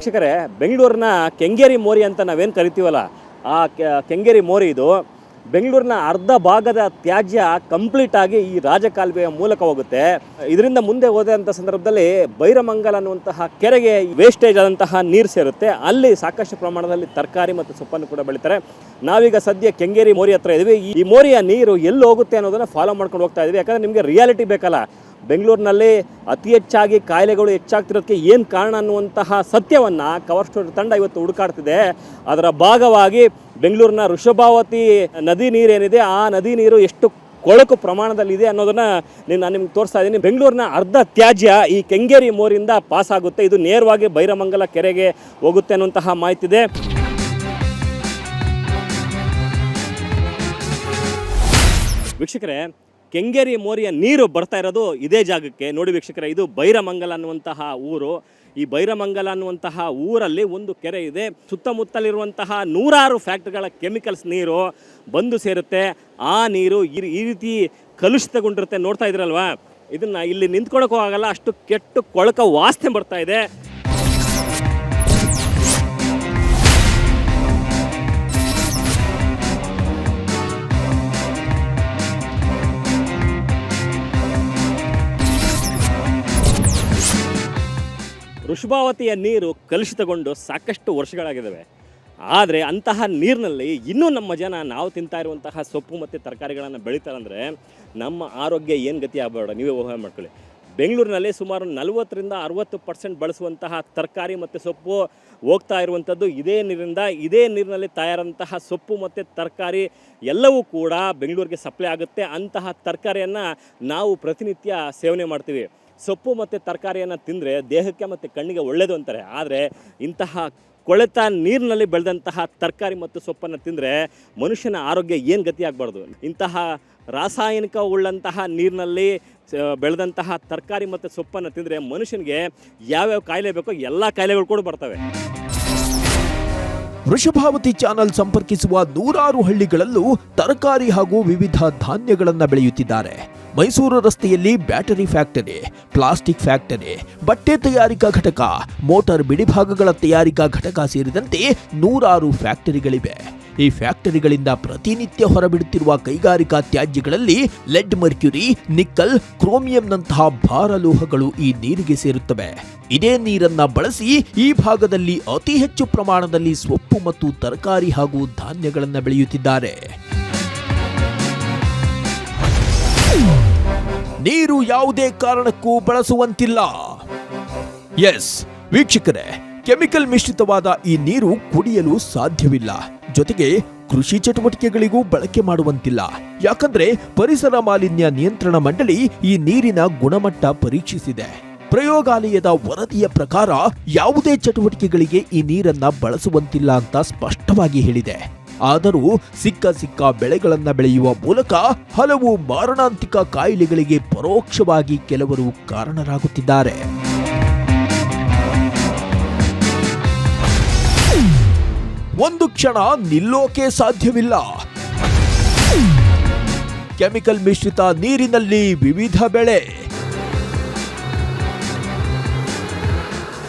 ವೀಕ್ಷಕರೇ, ಬೆಂಗಳೂರಿನ ಕೆಂಗೇರಿ ಮೋರಿ ಅಂತ ನಾವೇನು ಕರಿತೀವಲ್ಲ, ಆ ಕೆಂಗೇರಿ ಮೋರಿ ಇದು ಬೆಂಗಳೂರಿನ ಅರ್ಧ ಭಾಗದ ತ್ಯಾಜ್ಯ ಕಂಪ್ಲೀಟ್ ಆಗಿ ಈ ರಾಜಕಾಲುವೆಯ ಮೂಲಕ ಹೋಗುತ್ತೆ. ಇದರಿಂದ ಮುಂದೆ ಹೋದಂಥ ಸಂದರ್ಭದಲ್ಲಿ ಬೈರಮಂಗಲ ಅನ್ನುವಂತಹ ಕೆರೆಗೆ ವೇಸ್ಟೇಜ್ ಆದಂತಹ ನೀರು ಸೇರುತ್ತೆ. ಅಲ್ಲಿ ಸಾಕಷ್ಟು ಪ್ರಮಾಣದಲ್ಲಿ ತರಕಾರಿ ಮತ್ತು ಸೊಪ್ಪನ್ನು ಕೂಡ ಬೆಳೀತಾರೆ. ನಾವೀಗ ಸದ್ಯ ಕೆಂಗೇರಿ ಮೋರಿ ಹತ್ರ ಇದ್ದೀವಿ ಈ ಮೋರಿಯ ನೀರು ಎಲ್ಲಿ ಹೋಗುತ್ತೆ ಅನ್ನೋದನ್ನ ಫಾಲೋ ಮಾಡ್ಕೊಂಡು ಹೋಗ್ತಾ ಇದ್ದೀವಿ ಯಾಕಂದ್ರೆ ನಿಮಗೆ ರಿಯಾಲಿಟಿ ಬೇಕಲ್ಲ. ಬೆಂಗಳೂರಿನಲ್ಲಿ ಅತಿ ಹೆಚ್ಚಾಗಿ ಕಾಯಿಲೆಗಳು ಹೆಚ್ಚಾಗ್ತಿರೋದಕ್ಕೆ ಏನು ಕಾರಣ ಅನ್ನುವಂತಹ ಸತ್ಯವನ್ನು ಕವರ್ ಸ್ಟೋರಿ ತಂಡ ಇವತ್ತು ಹುಡುಕಾಡ್ತಿದೆ. ಅದರ ಭಾಗವಾಗಿ ಬೆಂಗಳೂರಿನ ವೃಷಭಾವತಿ ನದಿ ನೀರೇನಿದೆ ಆ ನದಿ ನೀರು ಎಷ್ಟು ಕೊಳಕು ಪ್ರಮಾಣದಲ್ಲಿದೆ ಅನ್ನೋದನ್ನು ನೀನು ನಾನು ನಿಮ್ಗೆ ತೋರಿಸ್ತಾ ಇದ್ದೀನಿ. ಬೆಂಗಳೂರಿನ ಅರ್ಧ ತ್ಯಾಜ್ಯ ಈ ಕೆಂಗೇರಿ ಮೋರಿಂದ ಪಾಸ್ ಆಗುತ್ತೆ. ಇದು ನೇರವಾಗಿ ಬೈರಮಂಗಲ ಕೆರೆಗೆ ಹೋಗುತ್ತೆ ಅನ್ನುವಂತಹ ಮಾಹಿತಿ ಇದೆ ವೀಕ್ಷಕರೇ ಕೆಂಗೇರಿ ಮೋರಿಯ ನೀರು ಬರ್ತಾ ಇರೋದು ಇದೇ ಜಾಗಕ್ಕೆ. ನೋಡಿ ವೀಕ್ಷಕರೇ, ಇದು ಬೈರಮಂಗಲ ಅನ್ನುವಂತಹ ಊರು. ಈ ಬೈರಮಂಗಲ ಅನ್ನುವಂತಹ ಊರಲ್ಲಿ ಒಂದು ಕೆರೆ ಇದೆ. ಸುತ್ತಮುತ್ತಲಿರುವಂತಹ ನೂರಾರು ಫ್ಯಾಕ್ಟ್ರಿಗಳ ಕೆಮಿಕಲ್ಸ್ ನೀರು ಬಂದು ಸೇರುತ್ತೆ. ಆ ನೀರು ಈ ಈ ರೀತಿ ಕಲುಷಿತಗೊಂಡಿರುತ್ತೆ. ನೋಡ್ತಾ ಇದ್ರಲ್ವಾ? ಇದನ್ನ ಇಲ್ಲಿ ನಿಂತ್ಕೊಳಕ್ಕೂ ಆಗಲ್ಲ. ಅಷ್ಟು ಕೆಟ್ಟು ಕೊಳಕ ವಾಸನೆ ಬರ್ತಾ ಇದೆ. ವೃಷಭಾವತಿಯ ನೀರು ಕಲುಷಿತಗೊಂಡು ಸಾಕಷ್ಟು ವರ್ಷಗಳಾಗಿದ್ದಾವೆ. ಆದರೆ ಅಂತಹ ನೀರಿನಲ್ಲಿ ಇನ್ನೂ ನಮ್ಮ ಜನ ನಾವು ತಿಂತಾ ಇರುವಂತಹ ಸೊಪ್ಪು ಮತ್ತು ತರಕಾರಿಗಳನ್ನು ಬೆಳೀತಾರಂದರೆ ನಮ್ಮ ಆರೋಗ್ಯ ಏನು ಗತಿ ಆಗಬೇಡ ನೀವೇ ಊಹೆ ಮಾಡ್ಕೊಳ್ಳಿ. ಬೆಂಗಳೂರಿನಲ್ಲಿ ಸುಮಾರು ನಲವತ್ತರಿಂದ ಅರವತ್ತು ಪರ್ಸೆಂಟ್ ಬಳಸುವಂತಹ ತರಕಾರಿ ಮತ್ತು ಸೊಪ್ಪು ಹೋಗ್ತಾ ಇರುವಂಥದ್ದು ಇದೇ ನೀರಿಂದ, ಇದೇ ನೀರಿನಲ್ಲಿ ತಯಾರಂತಹ ಸೊಪ್ಪು ಮತ್ತು ತರಕಾರಿ ಎಲ್ಲವೂ ಕೂಡ ಬೆಂಗಳೂರಿಗೆ ಸಪ್ಲೈ ಆಗುತ್ತೆ. ಅಂತಹ ತರಕಾರಿಯನ್ನು ನಾವು ಪ್ರತಿನಿತ್ಯ ಸೇವನೆ ಮಾಡ್ತೀವಿ. ಸೊಪ್ಪು ಮತ್ತು ತರಕಾರಿಯನ್ನು ತಿಂದರೆ ದೇಹಕ್ಕೆ ಮತ್ತು ಕಣ್ಣಿಗೆ ಒಳ್ಳೆಯದು ಅಂತಾರೆ. ಆದರೆ ಇಂತಹ ಕೊಳೆತ ನೀರಿನಲ್ಲಿ ಬೆಳೆದಂತಹ ತರಕಾರಿ ಮತ್ತು ಸೊಪ್ಪನ್ನು ತಿಂದರೆ ಮನುಷ್ಯನ ಆರೋಗ್ಯ ಏನು ಗತಿ ಆಗಬಾರ್ದು? ಇಂತಹ ರಾಸಾಯನಿಕ ಉಳ್ಳಂತಹ ನೀರಿನಲ್ಲಿ ಬೆಳೆದಂತಹ ತರಕಾರಿ ಮತ್ತು ಸೊಪ್ಪನ್ನು ತಿಂದರೆ ಮನುಷ್ಯನಿಗೆ ಯಾವ್ಯಾವ ಕಾಯಿಲೆ ಬೇಕೋ ಎಲ್ಲ ಕಾಯಿಲೆಗಳು ಕೂಡ ಬರ್ತವೆ. ವೃಷಭಾವತಿ ಚಾನಲ್ ಸಂಪರ್ಕಿಸುವ ನೂರಾರು ಹಳ್ಳಿಗಳಲ್ಲೂ ತರಕಾರಿ ಹಾಗೂ ವಿವಿಧ ಧಾನ್ಯಗಳನ್ನು ಬೆಳೆಯುತ್ತಿದ್ದಾರೆ. ಮೈಸೂರು ರಸ್ತೆಯಲ್ಲಿ ಬ್ಯಾಟರಿ ಫ್ಯಾಕ್ಟರಿ, ಪ್ಲಾಸ್ಟಿಕ್ ಫ್ಯಾಕ್ಟರಿ, ಬಟ್ಟೆ ತಯಾರಿಕಾ ಘಟಕ, ಮೋಟಾರ್ ಬಿಡಿಭಾಗಗಳ ತಯಾರಿಕಾ ಘಟಕ ಸೇರಿದಂತೆ ನೂರಾರು ಫ್ಯಾಕ್ಟರಿಗಳಿವೆ. ಈ ಫ್ಯಾಕ್ಟರಿಗಳಿಂದ ಪ್ರತಿನಿತ್ಯ ಹೊರಬಿಡುತ್ತಿರುವ ಕೈಗಾರಿಕಾ ತ್ಯಾಜ್ಯಗಳಲ್ಲಿ ಲೆಡ್, ಮರ್ಕ್ಯುರಿ, ನಿಕ್ಕಲ್, ಕ್ರೋಮಿಯಂನಂತಹ ಭಾರ ಲೋಹಗಳು ಈ ನೀರಿಗೆ ಸೇರುತ್ತವೆ. ಇದೇ ನೀರನ್ನ ಬಳಸಿ ಈ ಭಾಗದಲ್ಲಿ ಅತಿ ಹೆಚ್ಚು ಪ್ರಮಾಣದಲ್ಲಿ ಸೊಪ್ಪು ಮತ್ತು ತರಕಾರಿ ಹಾಗೂ ಧಾನ್ಯಗಳನ್ನು ಬೆಳೆಯುತ್ತಿದ್ದಾರೆ. ನೀರು ಯಾವುದೇ ಕಾರಣಕ್ಕೂ ಬಳಸುವಂತಿಲ್ಲ. ಎಸ್ ವೀಕ್ಷಕರೇ, ಕೆಮಿಕಲ್ ಮಿಶ್ರಿತವಾದ ಈ ನೀರು ಕುಡಿಯಲು ಸಾಧ್ಯವಿಲ್ಲ. ಜೊತೆಗೆ ಕೃಷಿ ಚಟುವಟಿಕೆಗಳಿಗೂ ಬಳಕೆ ಮಾಡುವಂತಿಲ್ಲ. ಯಾಕಂದ್ರೆ ಪರಿಸರ ಮಾಲಿನ್ಯ ನಿಯಂತ್ರಣ ಮಂಡಳಿ ಈ ನೀರಿನ ಗುಣಮಟ್ಟ ಪರೀಕ್ಷಿಸಿದೆ. ಪ್ರಯೋಗಾಲಯದ ವರದಿಯ ಪ್ರಕಾರ ಯಾವುದೇ ಚಟುವಟಿಕೆಗಳಿಗೆ ಈ ನೀರನ್ನ ಬಳಸುವಂತಿಲ್ಲ ಅಂತ ಸ್ಪಷ್ಟವಾಗಿ ಹೇಳಿದೆ. ಆದರೂ ಸಿಕ್ಕ ಸಿಕ್ಕ ಬೆಳೆಗಳನ್ನು ಬೆಳೆಯುವ ಮೂಲಕ ಹಲವು ಮಾರಣಾಂತಿಕ ಕಾಯಿಲೆಗಳಿಗೆ ಪರೋಕ್ಷವಾಗಿ ಕೆಲವರು ಕಾರಣರಾಗುತ್ತಿದ್ದಾರೆ. ಒಂದು ಕ್ಷಣ ನಿಲ್ಲೋಕೆ ಸಾಧ್ಯವಿಲ್ಲ. ಕೆಮಿಕಲ್ ಮಿಶ್ರಿತ ನೀರಿನಲ್ಲಿ ವಿವಿಧ ಬೆಳೆ.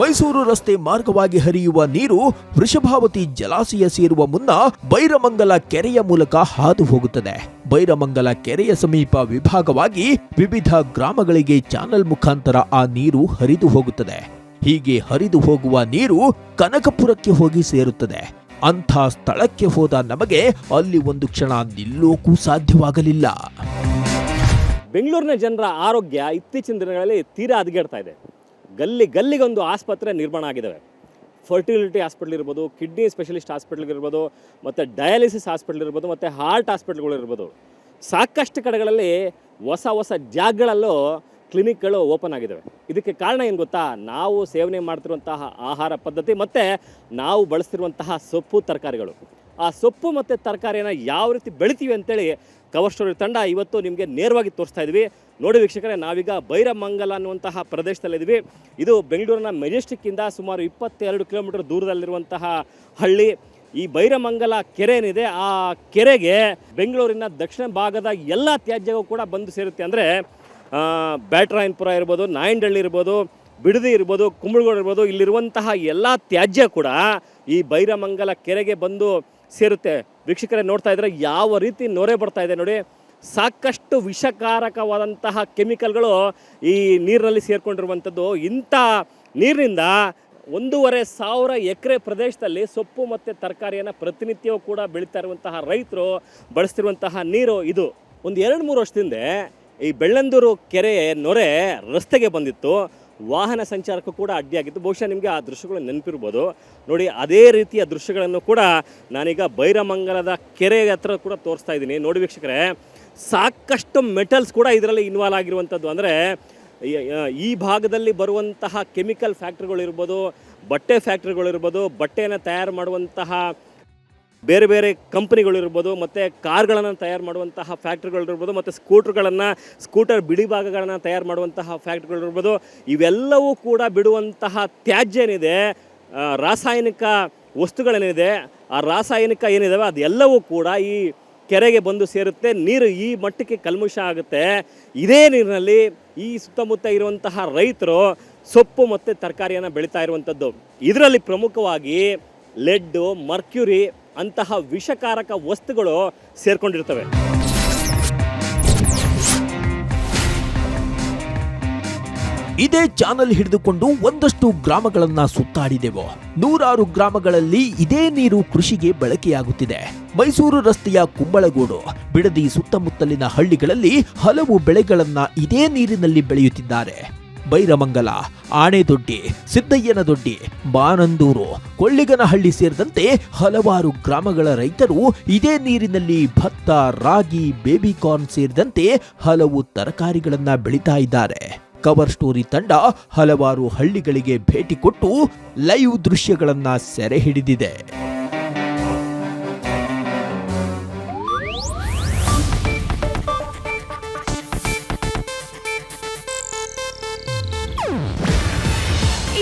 ಮೈಸೂರು ರಸ್ತೆ ಮಾರ್ಗವಾಗಿ ಹರಿಯುವ ನೀರು ವೃಷಭಾವತಿ ಜಲಾಶಯ ಸೇರುವ ಮುನ್ನ ಬೈರಮಂಗಲ ಕೆರೆಯ ಮೂಲಕ ಹಾದು ಹೋಗುತ್ತದೆ. ಬೈರಮಂಗಲ ಕೆರೆಯ ಸಮೀಪ ವಿಭಾಗವಾಗಿ ವಿವಿಧ ಗ್ರಾಮಗಳಿಗೆ ಚಾನಲ್ ಮುಖಾಂತರ ಆ ನೀರು ಹರಿದು ಹೋಗುತ್ತದೆ. ಹೀಗೆ ಹರಿದು ಹೋಗುವ ನೀರು ಕನಕಪುರಕ್ಕೆ ಹೋಗಿ ಸೇರುತ್ತದೆ. ಅಂಥ ಸ್ಥಳಕ್ಕೆ ಹೋದ ನಮಗೆ ಅಲ್ಲಿ ಒಂದು ಕ್ಷಣ ನಿಲ್ಲೋಕೂ ಸಾಧ್ಯವಾಗಲಿಲ್ಲ. ಬೆಂಗಳೂರಿನ ಜನರ ಆರೋಗ್ಯ ಇತ್ತೀಚಿನ ದಿನಗಳಲ್ಲಿ ತೀರಾ ಹದಗೆಡ್ತಾ ಇದೆ. ಗಲ್ಲಿ ಗಲ್ಲಿಗೊಂದು ಆಸ್ಪತ್ರೆ ನಿರ್ಮಾಣ ಆಗಿದ್ದಾವೆ. ಫರ್ಟಿಲಿಟಿ ಹಾಸ್ಪಿಟ್ಲ್ ಇರ್ಬೋದು ಕಿಡ್ನಿ ಸ್ಪೆಷಲಿಸ್ಟ್ ಹಾಸ್ಪಿಟ್ಲ್ಗಿರ್ಬೋದು ಮತ್ತು ಡಯಾಲಿಸಿಸ್ ಹಾಸ್ಪಿಟ್ಲ್ ಇರ್ಬೋದು, ಮತ್ತು ಹಾರ್ಟ್ ಹಾಸ್ಪಿಟ್ಲ್ಗಳಿರ್ಬೋದು ಸಾಕಷ್ಟು ಕಡೆಗಳಲ್ಲಿ ಹೊಸ ಹೊಸ ಜಾಗಗಳಲ್ಲೂ ಕ್ಲಿನಿಕ್ಗಳು ಓಪನ್ ಆಗಿದ್ದಾವೆ. ಇದಕ್ಕೆ ಕಾರಣ ಏನು ಗೊತ್ತಾ? ನಾವು ಸೇವನೆ ಮಾಡ್ತಿರುವಂತಹ ಆಹಾರ ಪದ್ಧತಿ, ಮತ್ತು ನಾವು ಬಳಸ್ತಿರುವಂತಹ ಸೊಪ್ಪು ತರಕಾರಿಗಳು. ಆ ಸೊಪ್ಪು ಮತ್ತು ತರಕಾರಿಯನ್ನು ಯಾವ ರೀತಿ ಬೆಳಿತೀವಿ ಅಂತೇಳಿ ಕವರ್ ಸ್ಟೋರಿ ತಂಡ ಇವತ್ತು ನಿಮಗೆ ನೇರವಾಗಿ ತೋರಿಸ್ತಾ ಇದ್ವಿ. ನೋಡಿ ವೀಕ್ಷಕರೇ, ನಾವೀಗ ಬೈರಮಂಗಲ ಅನ್ನುವಂತಹ ಪ್ರದೇಶದಲ್ಲಿದ್ದೀವಿ ಇದು ಬೆಂಗಳೂರಿನ ಮೆಜೆಸ್ಟಿಕ್ಕಿಂದ ಸುಮಾರು ಇಪ್ಪತ್ತೆರಡು ಕಿಲೋಮೀಟರ್ ದೂರದಲ್ಲಿರುವಂತಹ ಹಳ್ಳಿ. ಈ ಬೈರಮಂಗಲ ಕೆರೆ ಏನಿದೆ ಆ ಕೆರೆಗೆ ಬೆಂಗಳೂರಿನ ದಕ್ಷಿಣ ಭಾಗದ ಎಲ್ಲ ತ್ಯಾಜ್ಯವು ಕೂಡ ಬಂದು ಸೇರುತ್ತೆ ಅಂದರೆ ಬ್ಯಾಟ್ರಾಯನ್ಪುರ ಇರ್ಬೋದು ನಾಯಂಡಳ್ಳಿ ಇರ್ಬೋದು, ಬಿಡದಿ ಇರ್ಬೋದು, ಕುಂಬಳಗೋಡು ಇರ್ಬೋದು, ಇಲ್ಲಿರುವಂತಹ ಎಲ್ಲ ತ್ಯಾಜ್ಯ ಕೂಡ ಈ ಬೈರಮಂಗಲ ಕೆರೆಗೆ ಬಂದು ಸೇರುತ್ತೆ. ವೀಕ್ಷಕರೇ ನೋಡ್ತಾ ಇದ್ರೆ ಯಾವ ರೀತಿ ನೊರೆ ಬರ್ತಾ ಇದೆ ನೋಡಿ. ಸಾಕಷ್ಟು ವಿಷಕಾರಕವಾದಂತಹ ಕೆಮಿಕಲ್ಗಳು ಈ ನೀರಿನಲ್ಲಿ ಸೇರಿಕೊಂಡಿರುವಂಥದ್ದು. ಇಂಥ ನೀರಿನಿಂದ ಒಂದೂವರೆ ಸಾವಿರ ಎಕರೆ ಪ್ರದೇಶದಲ್ಲಿ ಸೊಪ್ಪು ಮತ್ತು ತರಕಾರಿಯನ್ನು ಪ್ರತಿನಿತ್ಯವೂ ಕೂಡ ಬೆಳೀತಾ ಇರುವಂತಹ ರೈತರು ಬಳಸ್ತಿರುವಂತಹ ನೀರು ಇದು. ಒಂದು ಎರಡು ಮೂರು ವರ್ಷದಿಂದ ಈ ಬೆಳ್ಳಂದೂರು ಕೆರೆ ನೊರೆ ರಸ್ತೆಗೆ ಬಂದಿತ್ತು. ವಾಹನ ಸಂಚಾರಕ್ಕೂ ಕೂಡ ಅಡ್ಡಿಯಾಗಿತ್ತು ಬಹುಶಃ ನಿಮಗೆ ಆ ದೃಶ್ಯಗಳು ನೆನಪಿರ್ಬೋದು. ನೋಡಿ, ಅದೇ ರೀತಿಯ ದೃಶ್ಯಗಳನ್ನು ಕೂಡ ನಾನೀಗ ಬೈರಮಂಗಲದ ಕೆರೆ ಹತ್ರ ಕೂಡ ತೋರಿಸ್ತಾ ಇದ್ದೀನಿ. ನೋಡಿ ವೀಕ್ಷಕರೇ, ಸಾಕಷ್ಟು ಮೆಟಲ್ಸ್ ಕೂಡ ಇದರಲ್ಲಿ ಇನ್ವಾಲ್ವ್ ಆಗಿರುವಂಥದ್ದು. ಅಂದರೆ, ಈ ಭಾಗದಲ್ಲಿ ಬರುವಂತಹ ಕೆಮಿಕಲ್ ಫ್ಯಾಕ್ಟ್ರಿಗಳಿರ್ಬೋದು ಬಟ್ಟೆ ಫ್ಯಾಕ್ಟ್ರಿಗಳಿರ್ಬೋದು ಬಟ್ಟೆಯನ್ನು ತಯಾರು ಮಾಡುವಂತಹ ಬೇರೆ ಬೇರೆ ಕಂಪ್ನಿಗಳಿರ್ಬೋದು, ಮತ್ತು ಕಾರ್ಗಳನ್ನು ತಯಾರು ಮಾಡುವಂತಹ ಫ್ಯಾಕ್ಟ್ರಿಗಳಿರ್ಬೋದು, ಮತ್ತು ಸ್ಕೂಟ್ರ್ಗಳನ್ನು, ಸ್ಕೂಟರ್ ಬಿಡಿ ಭಾಗಗಳನ್ನು ತಯಾರು ಮಾಡುವಂತಹ ಫ್ಯಾಕ್ಟ್ರಿಗಳಿರ್ಬೋದು, ಇವೆಲ್ಲವೂ ಕೂಡ ಬಿಡುವಂತಹ ತ್ಯಾಜ್ಯ ಏನಿದೆ ರಾಸಾಯನಿಕ ವಸ್ತುಗಳೇನಿದೆ, ಆ ರಾಸಾಯನಿಕ ಏನಿದಾವೆ ಅದೆಲ್ಲವೂ ಕೂಡ ಈ ಕೆರೆಗೆ ಬಂದು ಸೇರುತ್ತೆ, ನೀರು ಈ ಮಟ್ಟಕ್ಕೆ ಕಲ್ಮುಷ ಆಗುತ್ತೆ. ಇದೇ ನೀರಿನಲ್ಲಿ ಈ ಸುತ್ತಮುತ್ತ ಇರುವಂತಹ ರೈತರು ಸೊಪ್ಪು ಮತ್ತು ತರಕಾರಿಯನ್ನು ಬೆಳೀತಾ ಇರುವಂಥದ್ದು. ಇದರಲ್ಲಿ ಪ್ರಮುಖವಾಗಿ ಲೆಡ್ಡು ಮರ್ಕ್ಯುರಿ ಅಂತಹ ವಿಷಕಾರಕ ವಸ್ತುಗಳು ಸೇರ್ಕೊಂಡಿರ್ತವೆ. ಇದೇ ಚಾನಲ್ ಹಿಡಿದುಕೊಂಡು ಒಂದಷ್ಟು ಗ್ರಾಮಗಳನ್ನ ಸುತ್ತಾಡಿದೆವು. ನೂರಾರು ಗ್ರಾಮಗಳಲ್ಲಿ ಇದೇ ನೀರು ಕೃಷಿಗೆ ಬಳಕೆಯಾಗುತ್ತಿದೆ. ಮೈಸೂರು ರಸ್ತೆಯ ಕುಂಬಳಗೂಡು, ಬಿಡದಿ ಸುತ್ತಮುತ್ತಲಿನ ಹಳ್ಳಿಗಳಲ್ಲಿ ಹಲವು ಬೆಳೆಗಳನ್ನ ಇದೇ ನೀರಿನಲ್ಲಿ ಬೆಳೆಯುತ್ತಿದ್ದಾರೆ. ಬೈರಮಂಗಲ, ಆಣೆದೊಡ್ಡಿ, ಸಿದ್ದಯ್ಯನದೊಡ್ಡಿ, ಬಾನಂದೂರು, ಕೊಳ್ಳಿಗನಹಳ್ಳಿ ಸೇರಿದಂತೆ ಹಲವಾರು ಗ್ರಾಮಗಳ ರೈತರು ಇದೇ ನೀರಿನಲ್ಲಿ ಭತ್ತ, ರಾಗಿ, ಬೇಬಿಕಾರ್ನ್ ಸೇರಿದಂತೆ ಹಲವು ತರಕಾರಿಗಳನ್ನ ಬೆಳೀತಾ ಇದ್ದಾರೆ. ಕವರ್ ಸ್ಟೋರಿ ತಂಡ ಹಲವಾರು ಹಳ್ಳಿಗಳಿಗೆ ಭೇಟಿ ಕೊಟ್ಟು ಲೈವ್ ದೃಶ್ಯಗಳನ್ನು ಸೆರೆ ಹಿಡಿದಿದೆ.